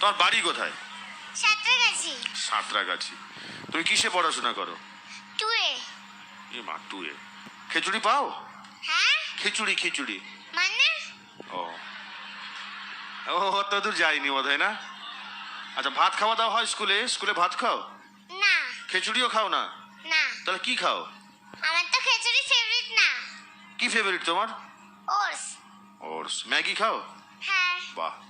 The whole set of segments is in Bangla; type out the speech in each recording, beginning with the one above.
তোমার বাড়ি কোথায়? সাঁতরাগাছি। সাঁতরাগাছি। তুমি কিসে পড়াশোনা করো? টুয়ে এ মা টুয়ে খিচুড়ি পাও? হ্যাঁ। খিচুড়ি খিচুড়ি। মানে? ও। ও অত দূর যাইনি বোধ হয় না? আচ্ছা ভাত খাওয়া দাওয়া হয় স্কুলে? স্কুলে ভাত খাও? না। খিচুড়িও খাও না? না। তাহলে কি খাও? আমার তো খিচুড়ি ফেভারিট না। কি ফেভারিট তোমার? ওরস ওটস। ম্যাগি খাও? হ্যাঁ। বাহ।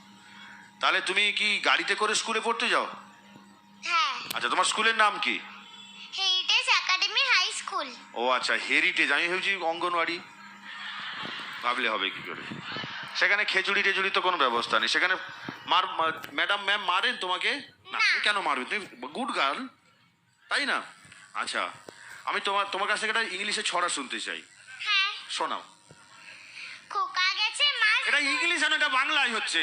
তাহলে তুমি কি গাড়িতে করে স্কুলে পড়তে যাও? হ্যাঁ। আচ্ছা তোমার স্কুলের নাম কি? হেরিটেজ একাডেমি হাই স্কুল ও আচ্ছা হেরিটেজ আমি ভেবেছি অঙ্গনওয়াড়ি। ভাবলে হবে কি করে? সেখানে খেচুড়ি টেচুড়ি তো কোনো ব্যবস্থা নেই। সেখানে মার ম্যাডাম ম্যাম মারেন তোমাকে? না। তুমি কেন মারবে? তুমি গুড গার্ল তাই না? আচ্ছা আমি তোমার তোমার কাছ থেকে একটা ইংলিশে ছড়া শুনতে চাই। হ্যাঁ। শোনাও। খোকা গেছে মাছ এটা ইংলিশ আর এটা বাংলায় হচ্ছে।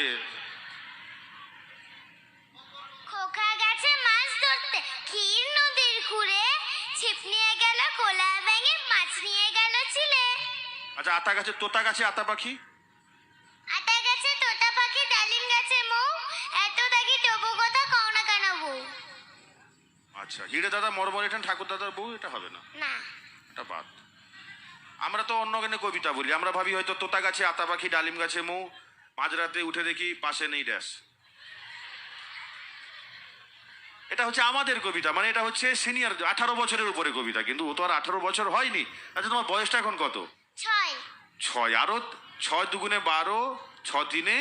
ছিপ নিয়ে গেল কোলা ব্যাঙে মাছ নিয়ে গেল ছিলে আচ্ছা আতা গাছে তোতা গাছে আতা পাখি? আটা গেছে তোতা পাখি ডালিম গেছে মৌ এত দাগি তবু কথা কও না কেন বউ? আচ্ছা হিরে দাদা মরমরে ঠাকুর দাদার বউ এটা হবে না? না। এটা বাদ। আমরা তো অন্য গানে কবিতা বলি আমরা ভাবি হয়তো তোতা গাছে আতা পাখি ডালিম গাছে মৌ মাঝরাতে উঠে দেখি পাশে নেই ড্যাশ। এটা হচ্ছে আমাদের কবিতা মানে এটা হচ্ছে সিনিয়র আঠারো বছরের উপরে কবিতা কিন্তু ও তো আর আঠারো বছর হয়নি। আচ্ছা তোমার বয়সটা এখন কত? ছয়। ছয় আরও ছয় দুগুণে বারো ছ তিনে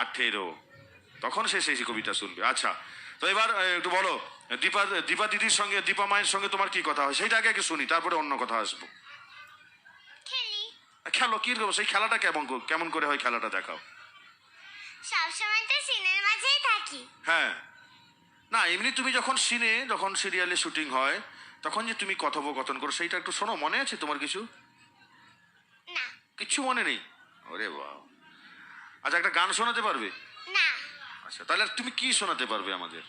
আঠেরো। তখন সে সেই কবিতা শুনবে। আচ্ছা তো এবার একটু বলো দীপা দীপা দিদির সঙ্গে দীপা মায়ের সঙ্গে তোমার কি কথা হয়? সেইটা আগে আগে শুনি তারপরে অন্য কথা আসব। খেলো। কি রকম? সেই খেলাটা কেমন কেমন করে হয় খেলাটা দেখাও। সবসময় তো সিনের মাঝেই থাকি। হ্যাঁ। না এমনি তুমি যখন সিনে যখন সিরিয়ালে শুটিং হয় তখন যে তুমি কথোপকথন করো সেইটা একটু শোনো মনে আছে তোমার কিছু? না। কিচ্ছু মনে নেই? ওরে বাবা। আচ্ছা একটা গান শোনাতে পারবে? না। আচ্ছা তাহলে তুমি কি শোনাতে পারবে আমাদের?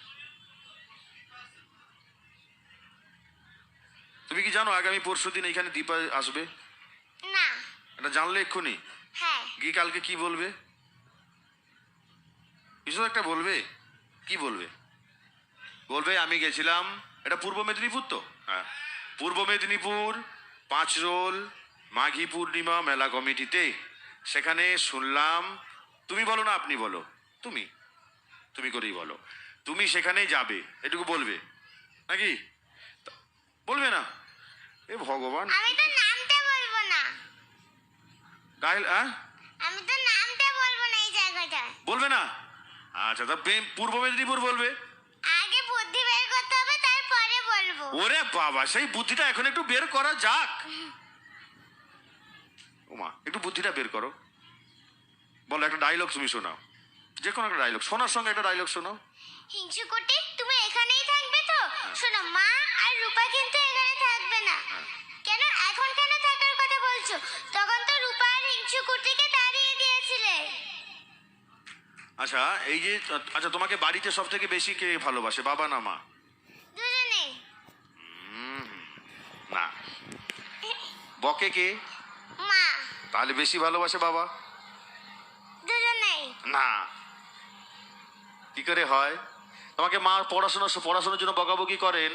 তুমি কি জানো আগামী পরশু দিন এখানে দীপা আসবে? না। এটা জানলে এক্ষুনি। হ্যাঁ। গিয়ে কালকে কি বলবে? কিছু একটা বলবে? কি বলবে? বলবে আমি গেছিলাম এটা পূর্ব মেদিনীপুর তো? হ্যাঁ। পূর্ব মেদিনীপুর পাঁচ রোল মাঘী পূর্ণিমা মেলা কমিটিতে। সেখানে শুনলাম তুমি বলো না আপনি বলো। তুমি? তুমি করেই বলো। তুমি সেখানে যাবে এটুকু বলবে। নাকি? বলবে না। এ ভগবান। আমি তো নামটা বলব না। ডাইল হ্যাঁ? আমি তো নামটা বলব না এই জায়গাটায়। বলবে না? আচ্ছা তা পূর্ব মেদিনীপুর বলবে। ওরে বাবা সেই বুদ্ধিটা এখন একটু বের করা যাক। ওমা একটু বুদ্ধিটা বের করো। বলো একটা ডায়লগ তুমি শোনাও। যে কোনো একটা ডায়লগ শোনার সঙ্গে একটা ডায়লগ শোনো। শোনাও হিংসুকুটি তুমি এখানেই থাকবে তো? শোনো মা আর রূপা কিন্তু এখানে থাকবে না। কেন? এখন কেন থাকার কথা বলছো? তখন তো রূপা আর হিংসুকুটিকে তাড়িয়ে দিয়েছিলে। আচ্ছা এই যে আচ্ছা তোমাকে বাড়িতে সব থেকে বেশি কে ভালোবাসে? বাবা না মা? না। বকে কে? মা। তাহলে বেশি ভালোবাসে বাবা। দুজনেই। না। কি করে হয়? তোমাকে মা পড়াশোনা পড়াশোনার জন্য বকাবকি করেন?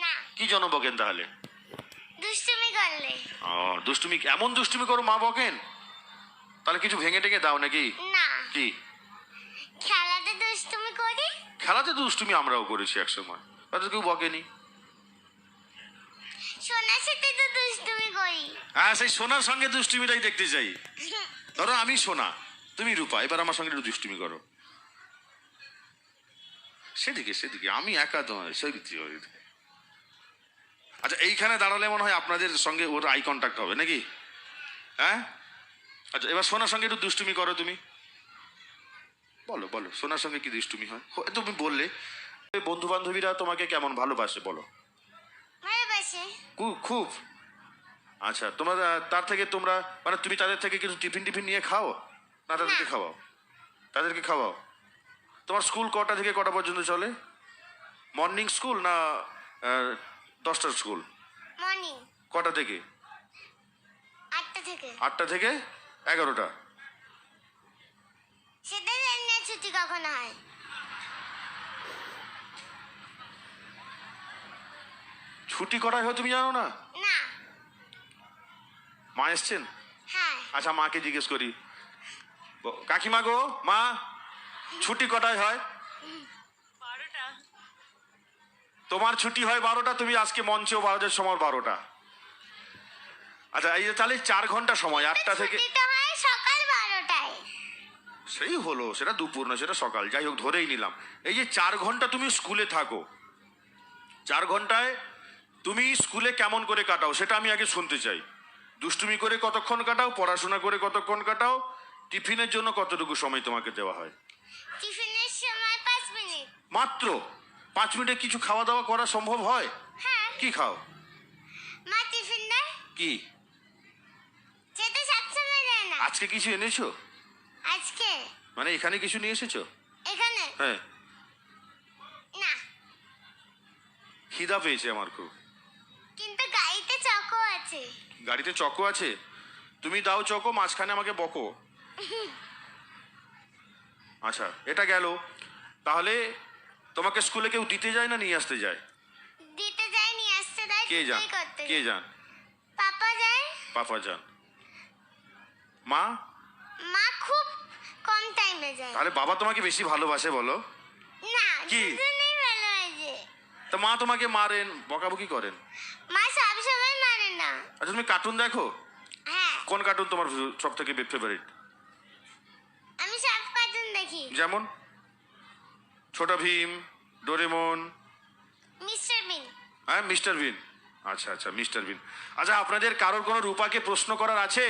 না। কি জন্য বকেন তাহলে? দুষ্টুমি করলে। ও দুষ্টুমি এমন দুষ্টুমি করো মা বকেন? তাহলে কিছু ভেঙে টেঙে দাও নাকি? না। কি? খেলাতে দুষ্টুমি করি? খেলাতে দুষ্টুমি আমরাও করেছি একসময়। তাতে কেউ বকেনি। সোনার সাথে তো দুষ্টুমি করি। হ্যাঁ সেই সোনার সঙ্গে দুষ্টুমিটাই দেখতে চাই। ধরো আমি সোনা, তুমি রূপা, এবার আমার সঙ্গে একটু দুষ্টুমি করো। সেদিকে সেদিকে, আমি একা তোমার সেদিকে আচ্ছা এইখানে দাঁড়ালে মনে হয় আপনাদের সঙ্গে ওর আই কন্ট্যাক্ট হবে, নাকি? হ্যাঁ? আচ্ছা এবার সোনার সঙ্গে একটু দুষ্টুমি করো তুমি। বলো বলো, সোনার সঙ্গে কি দুষ্টুমি হয়? তুমি বললে বন্ধু বান্ধবীরা তোমাকে কেমন ভালোবাসে, বলো। খুব খুব। আচ্ছা তোমরা তার থেকে তোমরা মানে তুমি তাদের থেকে কিছু টিফিন টিফিন নিয়ে খাও? না তাদেরকে খাওয়াও। তাদেরকে খাওয়াও? তোমার স্কুল কটা থেকে কটা পর্যন্ত চলে? মর্নিং স্কুল না দশটার স্কুল? মর্নিং। কটা থেকে? আটটা থেকে। আটটা থেকে এগারোটা। সেটা ছুটি কখন হয়। ছুটি করাই হয় তুমি জানো না? না। মা এসছেন? হ্যাঁ। আচ্ছা মাকে জিজ্ঞেস করি। কাকিমা গো মা ছুটি কটায় হয়? তোমার ছুটি হয় বারোটা তুমি আজকে মঞ্চেও বারোটার সময় বারোটা। আচ্ছা এই যে তাহলে চার ঘণ্টা সময় আটটা থেকে ছুটিটা সকাল বারোটায়। সেই হলো সেটা দুপুর না সেটা সকাল। যাই হোক ধরেই নিলাম। এই যে চার ঘণ্টা তুমি স্কুলে থাকো চার ঘন্টায় তুমি স্কুলে কেমন করে কাটাও সেটা আমি আগে শুনতে চাই। দুষ্টুমি করে কতক্ষণ কাটাও পড়াশোনা করে কতক্ষণ কাটাও টিফিনের জন্য কতটুকু সময় তোমাকে দেওয়া হয়? টিফিনের সময় পাঁচ মিনিট। মাত্র? পাঁচ মিনিটে কিছু খাওয়া দাওয়া করা সম্ভব হয়? হ্যাঁ। কি খাও? মা টিফিন দেয়? কি? যেতে সবসময় দেয় না। আজকে কিছু এনেছো? আজকে? মানে এখানে কিছু নিয়ে এসেছ? এখানে? হ্যাঁ। না। খিদা পেয়েছে আমার খুব। আছে। গাড়িতে চকো আছে? তুমি দাও চকো মাঝখানে আমাকে বকো। আচ্ছা এটা গেল। তাহলে তোমাকে স্কুলে কেউ দিতে যায় না নিয়ে আসতে যায়? দিতে যায় নিয়ে আসতে দেয় কে যান? কে যান? পাপা যায় পাপা যান। মা? মা খুব কম টাইমে যায়। তাহলে বাবা তোমাকে বেশি ভালোবাসে বলো। না কি? তা মা তোমাকে মারেন বকাবকি করেন? মা না। আচ্ছা তুমি কার্টুন দেখো? হ্যাঁ। কোন কার্টুন তোমার সব থেকে ফেভারিট আমি সব কার্টুন দেখি। যেমন? ছোট ভীম ডোরেমন। মিস্টার বিন। হ্যাঁ মিস্টার বিন। আচ্ছা আচ্ছা মিস্টার বিন। আচ্ছা আপনাদের কারোর কোনো রূপাকে প্রশ্ন করার আছে?